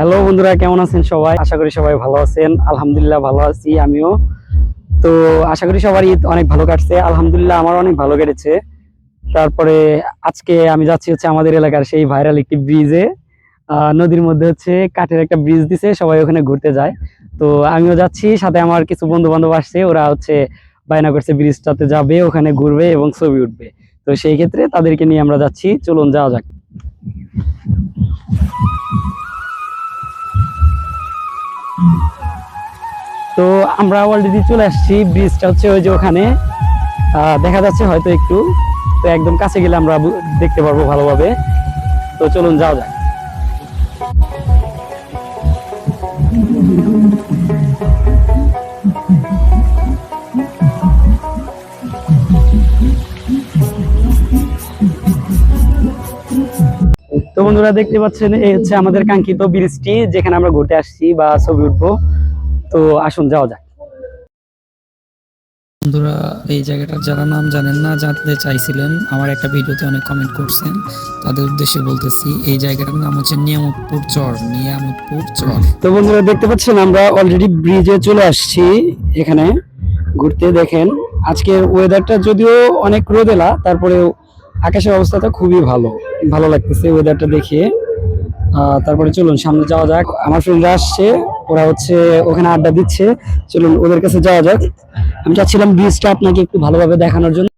Hello বন্ধুরা, কেমন আছেন সবাই? আশা করি সবাই ভালো আছেন। আলহামদুলিল্লাহ ভালো আছি আমিও। তো আশা করি সবার ঈদ অনেক ভালো কাটছে। আলহামদুলিল্লাহ আমার অনেক ভালো কেটেছে। তারপরে আজকে আমি যাচ্ছি হচ্ছে আমাদের এলাকার সেই ভাইরাল একটি ব্রিজে নদীর মধ্যে হচ্ছে কাঠের একটা ব্রিজ দিছে, সবাই ওখানে ঘুরতে যায়। তো আমিও যাচ্ছি, সাথে আমার কিছু বন্ধু বান্ধব আসছে, ওরা হচ্ছে বায়না করছে ব্রিজটাতে যাবে, ওখানে ঘুরবে এবং ছবি উঠবে। তো সেই ক্ষেত্রে তাদেরকে নিয়ে আমরা যাচ্ছি, চলুন যাওয়া যাক। তো আমরা অলরেডি চলে আসছি ব্রিজটা হচ্ছে ওই যে ওখানে। দেখা যাচ্ছে হয়তো একটু। তো একদম কাছে গেলে আমরা দেখতে পারব ভালোভাবে। তো চলুন যাওয়া যাক। তো বন্ধুরা দেখতে পাচ্ছেন এই হচ্ছে আমাদের কাঙ্ক্ষিত ব্রিজটি যেখানে আমরা ঘুরতে আসছি বা ছবি উঠবো। তো আসুন যাওয়া যাক। বন্ধুরা এই জায়গাটার যারা নাম জানেন না জানতে চাইছিলেন আমার একটা ভিডিওতে অনেক কমেন্ট করছেন। তাদের উদ্দেশ্যে বলতেছি এই জায়গাটার নাম হচ্ছে নিয়ামতপুর চর নিয়ামতপুর চর। তো বন্ধুরা দেখতে পাচ্ছেন আমরা অলরেডি ব্রিজে চলে আসছি এখানে। ঘুরতে দেখেন আজকের ওয়েদারটা যদিও অনেক রোদেলা তারপরেও আকাশের অবস্থাটা খুবই ভালো। ভালো লাগতেছে ওয়েদারটা দেখে তারপরে চলুন, সামনে যাওয়া যাক। আমার ফ্রেন্ডরা আসছে, ওরা হচ্ছে ওখানে আড্ডা দিচ্ছে। চলুন, ওদের কাছে যাওয়া যাক। আমি চাচ্ছিলাম ব্রিজটা আপনাকে একটু ভালোভাবে দেখানোর জন্য।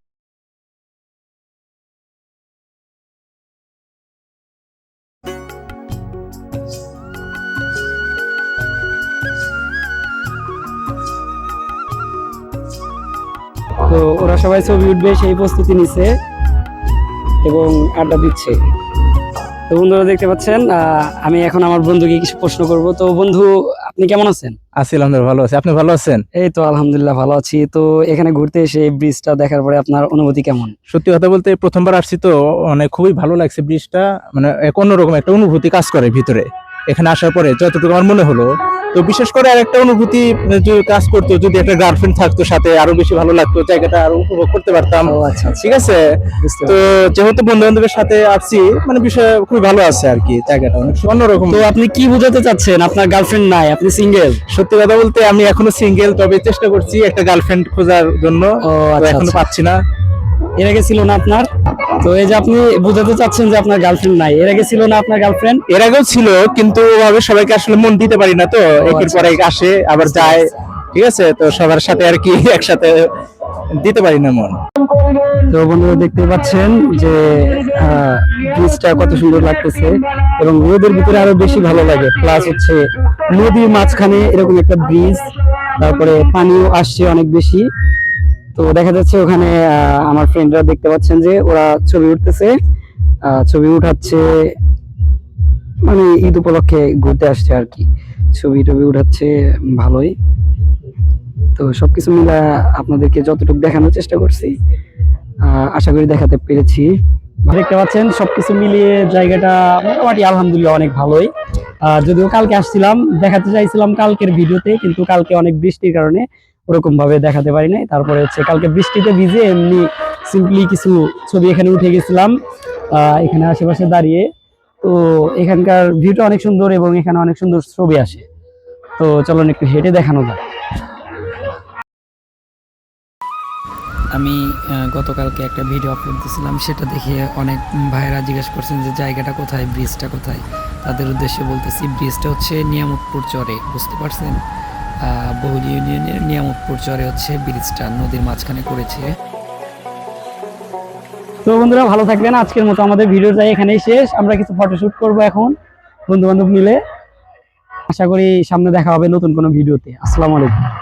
তো ওরা সবাই ছবি উঠবে, সেই প্রস্তুতি নিচ্ছে এবং আড্ডা দিচ্ছে। তো বন্ধুরা দেখতে পাচ্ছেন আমি এখন আমার বন্ধুকে কিছু প্রশ্ন করব। তো বন্ধু আপনি কেমন আছেন? আছি আলহামদুলিল্লাহ ভালো আছি। আপনি ভালো আছেন? এই তো আলহামদুলিল্লাহ ভালো আছি। তো এখানে ঘুরতে এসে ব্রিজটা দেখার পরে আপনার অনুভূতি কেমন? সত্যি কথা বলতে প্রথমবার আসছি তো মানে খুবই ভালো লাগছে ব্রিজটা মানে এক অন্যরকম একটা অনুভূতি কাজ করে ভিতরে। এখানে আসার পরে যতটুকু আমার মনে হলো তো বিশেষ করে আর একটা অনুভূতি কাজ করতো যদি একটা গার্লফ্রেন্ড থাকতো সাথে আরও বেশি ভালো লাগতো জায়গাটা আরও উপভোগ করতে পারতাম। আচ্ছা আচ্ছা। ঠিক আছে? তো যেহেতু বন্ধু বান্ধবের সাথে আসছি মানে বিষয় খুবই ভালো আছে আর কি জায়গাটা অনেক অন্যরকম। তো আপনি কি বোঝাতে চাচ্ছেন? আপনার গার্লফ্রেন্ড নাই আপনি সিঙ্গেল সত্যি কথা বলতে আমি এখনও সিঙ্গেল তবে চেষ্টা করছি একটা গার্লফ্রেন্ড খোঁজার জন্য। আচ্ছা এখনও। পাচ্ছি না। এর আগে ছিল না আপনার? তো এই যে আপনি বোঝাতে চাচ্ছেন যে আপনার গার্লফ্রেন্ড নাই এর আগে ছিল না আপনার গার্লফ্রেন্ড এর আগেও ছিল কিন্তু ওভাবে সবাইকে আসলে মন দিতে পারি না তো। একের আচ্ছা, পর এক আসে আবার যায়। ঠিক আছে? তো সবার সাথে আর কি একসাথে দিতে পারি না মন। তো বন্ধুরা দেখতে পাচ্ছেন যে ব্রিজটা কত সুন্দর লাগতেছে এবং রোদের ভিতরে আরও বেশি ভালো লাগে। প্লাস হচ্ছে নদীর মাঝখানে এরকম একটা ব্রিজ তারপরে পানিও আসছে অনেক বেশি। তো দেখা যাচ্ছে ওখানে আমার ফ্রেন্ডরা দেখতে পাচ্ছেন যে ওরা ছবি উঠতেছে ছবি উঠাচ্ছে মানে ঈদ উপলক্ষে ঘুরতে আসছে আর কি। ছবি টবি উঠাচ্ছে, ভালোই। তো সবকিছু মিলা আপনাদেরকে যতটুকু দেখানোর চেষ্টা করছি আশা করি দেখাতে পেরেছি। দেখতে পাচ্ছেন, সবকিছু মিলিয়ে জায়গাটা মোটামুটি আলহামদুলিল্লাহ অনেক ভালোই। যদিও কালকে আসছিলাম, দেখাতে চাইছিলাম কালকের ভিডিওতে, কিন্তু কালকে অনেক বৃষ্টির কারণে ওরকম ভাবে দেখাতে পারি নাই। তারপরে হচ্ছে কালকে বৃষ্টিতে ভিজে এমনি সিম্পলি কিছু ছবি এখানে উঠে গেছিলাম এখানে আশেপাশে দাঁড়িয়ে। তো এখানকার ভিউটা অনেক সুন্দর এবং এখানে অনেক সুন্দর ছবি আসে। তো চলুন একটু হেঁটে দেখানো যায় আমি গতকালকে একটা ভিডিও আপলোড দিয়েছিলাম, সেটা দেখে অনেক ভাইয়েরা জিজ্ঞেস করছেন যে জায়গাটা কোথায় ব্রিজটা কোথায়? তাদের উদ্দেশ্যে বলতেছি ব্রিজটা হচ্ছে নিয়ামতপুর চরে, বুঝতে পারছেন? বহুল ইউনিয়নের নিয়ামতপুর চরে হচ্ছে, ব্রিজটা নদীর মাঝখানে করেছে। তো বন্ধুরা, ভালো থাকবেন। আজকের মতো আমাদের ভিডিওটা এখানেই শেষ। আমরা কিছু ফটোশ্যুট করব এখন বন্ধু বান্ধব মিলে। আশা করি সামনে দেখা হবে নতুন কোনো ভিডিওতে। আসসালামু আলাইকুম।